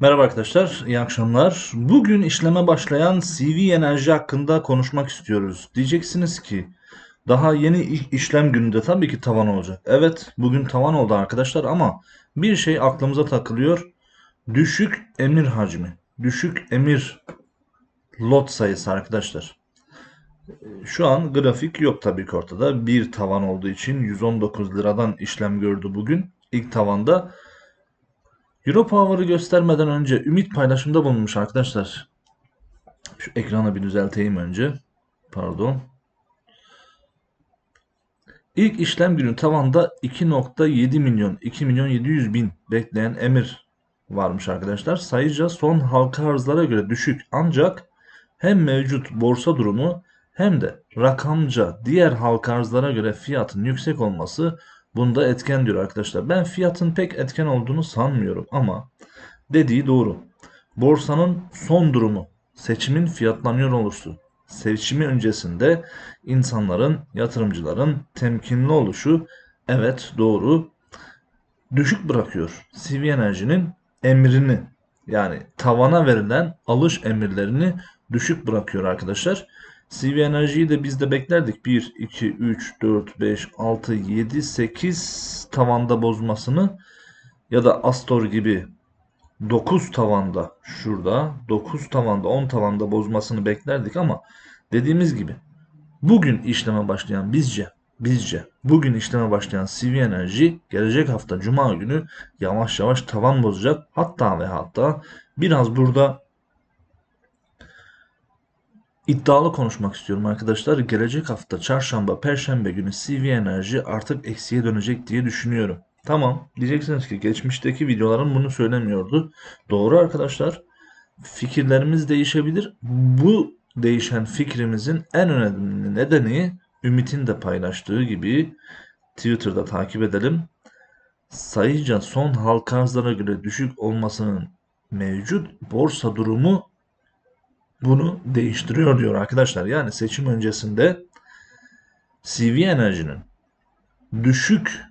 Merhaba arkadaşlar, iyi akşamlar. Bugün işleme başlayan CV enerji hakkında konuşmak istiyoruz. Diyeceksiniz ki daha yeni işlem gününde tabii ki tavan olacak. Evet, bugün tavan oldu arkadaşlar ama bir şey aklımıza takılıyor. Düşük emir hacmi, düşük emir lot sayısı arkadaşlar. Şu an grafik yok tabii ki ortada. Bir tavan olduğu için 119 liradan işlem gördü bugün. İlk tavanda Europower'ı göstermeden önce ümit paylaşımda bulunmuş arkadaşlar. Şu ekranı bir düzelteyim önce. Pardon. İlk işlem günü tavanda 2.7 milyon, 2 milyon 700 bin bekleyen emir varmış arkadaşlar. Sayıca son halka arzlara göre düşük ancak hem mevcut borsa durumu hem de rakamca diğer halka arzlara göre fiyatın yüksek olması bunda etken diyor arkadaşlar. Ben fiyatın pek etken olduğunu sanmıyorum ama dediği doğru. Borsanın son durumu, seçimin fiyatlanıyor oluşu, seçimi öncesinde insanların, yatırımcıların temkinli oluşu evet doğru düşük bırakıyor. CV Enerji'nin emrini yani tavana verilen alış emirlerini düşük bırakıyor arkadaşlar. CV Enerji'yi de biz de beklerdik. 1, 2, 3, 4, 5, 6, 7, 8 tavanda bozmasını ya da Astor gibi 9 tavanda şurada 9 tavanda 10 tavanda bozmasını beklerdik ama dediğimiz gibi bugün işleme başlayan bizce bizce bugün işleme başlayan CV Enerji gelecek hafta Cuma günü yavaş yavaş tavan bozacak. Hatta ve hatta biraz burada iddialı konuşmak istiyorum arkadaşlar. Gelecek hafta çarşamba, perşembe günü CV Enerji artık eksiye dönecek diye düşünüyorum. Tamam diyeceksiniz ki geçmişteki videolarım bunu söylemiyordu. Doğru arkadaşlar. Fikirlerimiz değişebilir. Bu değişen fikrimizin en önemli nedeni Ümit'in de paylaştığı gibi Twitter'da takip edelim. Sayıca son halka arzlara göre düşük olmasının mevcut borsa durumu bunu değiştiriyor diyor arkadaşlar. Yani seçim öncesinde CV Enerji'nin düşük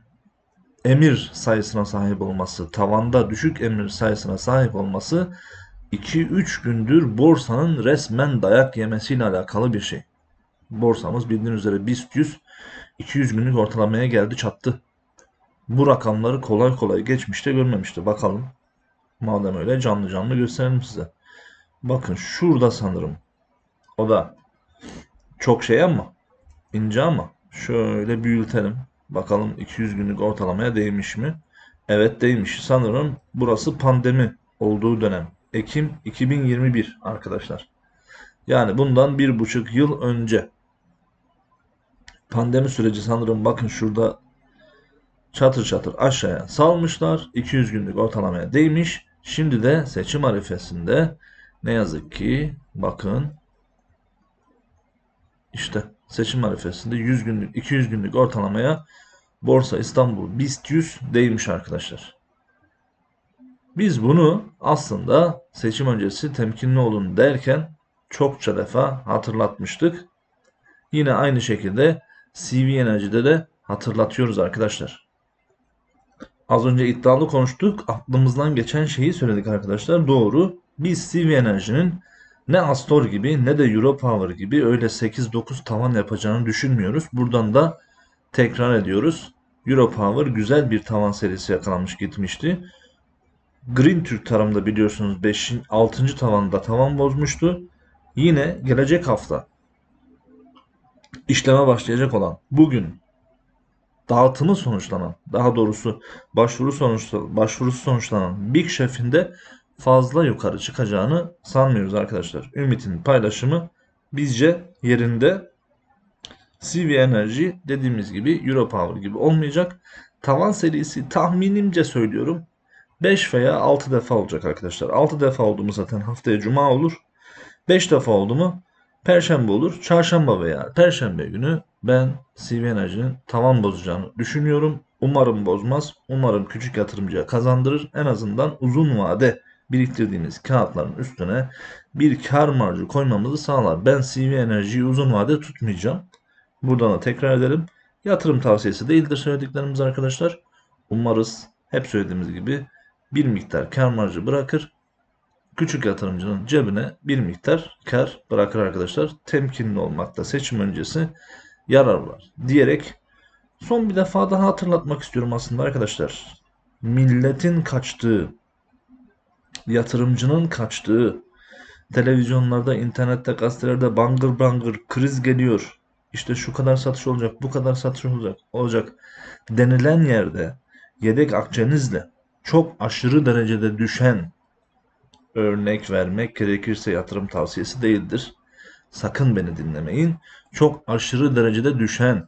emir sayısına sahip olması, tavanda düşük emir sayısına sahip olması 2-3 gündür borsanın resmen dayak yemesiyle alakalı bir şey. Borsamız bildiğiniz üzere BIST 100 200 günlük ortalamaya geldi çattı. Bu rakamları kolay kolay geçmişte görmemişti. Bakalım. Madem öyle canlı canlı gösterelim size. Bakın şurada sanırım. O da çok şey ama ince ama şöyle büyütelim. Bakalım 200 günlük ortalamaya değmiş mi? Evet değmiş. Sanırım burası pandemi olduğu dönem. Ekim 2021 arkadaşlar. Yani bundan bir buçuk yıl önce pandemi süreci sanırım bakın şurada çatır çatır aşağıya salmışlar. 200 günlük ortalamaya değmiş. Şimdi de seçim arifesinde ne yazık ki bakın işte seçim arifesinde 100 günlük 200 günlük ortalamaya Borsa İstanbul BIST 100 değmiş arkadaşlar. Biz bunu aslında seçim öncesi temkinli olun derken çokça defa hatırlatmıştık. Yine aynı şekilde CV Enerji'de de hatırlatıyoruz arkadaşlar. Az önce iddialı konuştuk. Aklımızdan geçen şeyi söyledik arkadaşlar. Doğru. Biz CV Enerji'nin ne Astor gibi ne de Europower gibi öyle 8-9 tavan yapacağını düşünmüyoruz. Buradan da tekrar ediyoruz. Europower güzel bir tavan serisi yakalamış gitmişti. Green Türk tarımda biliyorsunuz 5. 6. tavanda tavan bozmuştu. Yine gelecek hafta işleme başlayacak olan bugün dağıtımı sonuçlanan daha doğrusu başvuru sonuçta, başvurusu sonuçlanan Big Chef'in de fazla yukarı çıkacağını sanmıyoruz arkadaşlar. Ümit'in paylaşımı bizce yerinde. CV Enerji dediğimiz gibi Europower gibi olmayacak. Tavan serisi tahminimce söylüyorum 5 veya 6 defa olacak arkadaşlar. 6 defa oldu mu zaten haftaya cuma olur. 5 defa oldu mu perşembe olur. Çarşamba veya perşembe günü ben CV Enerji'nin tavan bozacağını düşünüyorum. Umarım bozmaz. Umarım küçük yatırımcıya kazandırır. En azından uzun vade biriktirdiğimiz kağıtların üstüne bir kar marjı koymamızı sağlar. Ben CV Enerji'yi uzun vade tutmayacağım. Buradan da tekrar edelim. Yatırım tavsiyesi değildir söylediklerimiz arkadaşlar. Umarız hep söylediğimiz gibi bir miktar kar marjı bırakır. küçük yatırımcının cebine bir miktar kar bırakır arkadaşlar. Temkinli olmakta seçim öncesi yarar var diyerek son bir defa daha hatırlatmak istiyorum aslında arkadaşlar. Milletin kaçtığı, yatırımcının kaçtığı, televizyonlarda, internette, gazetelerde bangır bangır kriz geliyor. İşte şu kadar satış olacak, bu kadar satış olacak, olacak denilen yerde yedek akçenizle çok aşırı derecede düşen örnek vermek gerekirse yatırım tavsiyesi değildir. Sakın beni dinlemeyin. Çok aşırı derecede düşen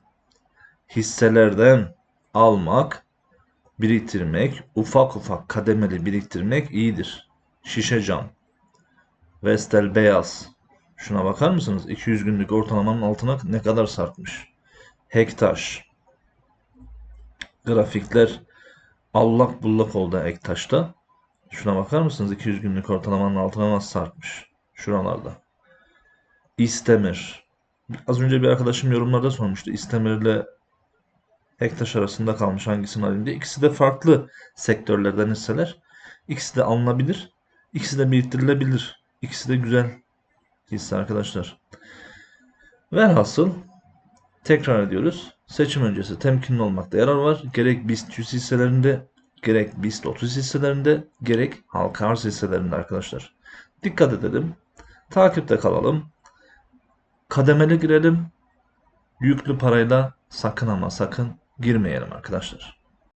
hisselerden almak, biriktirmek, ufak ufak kademeli biriktirmek iyidir. Şişe cam, Vestel beyaz. Şuna bakar mısınız? 200 günlük ortalamanın altına ne kadar sarkmış. Hektaş. Grafikler allak bullak oldu Ektaş'ta. Şuna bakar mısınız? 200 günlük ortalamanın altına nasıl sarkmış? Şuralarda. İstemir. Az önce bir arkadaşım yorumlarda sormuştu. İstemir ile Ektaş arasında kalmış hangisini alayım diye. İkisi de farklı sektörlerden hisseler. İkisi de alınabilir. İkisi de biriktirilebilir. İkisi de güzel hisse arkadaşlar. Velhasıl tekrar ediyoruz. Seçim öncesi temkinli olmakta yarar var. Gerek BIST 100 hisselerinde, gerek BIST 30 hisselerinde, gerek halka arz hisselerinde arkadaşlar. Dikkat edelim. Takipte kalalım. Kademeli girelim. Yüklü parayla sakın ama sakın girmeyelim arkadaşlar.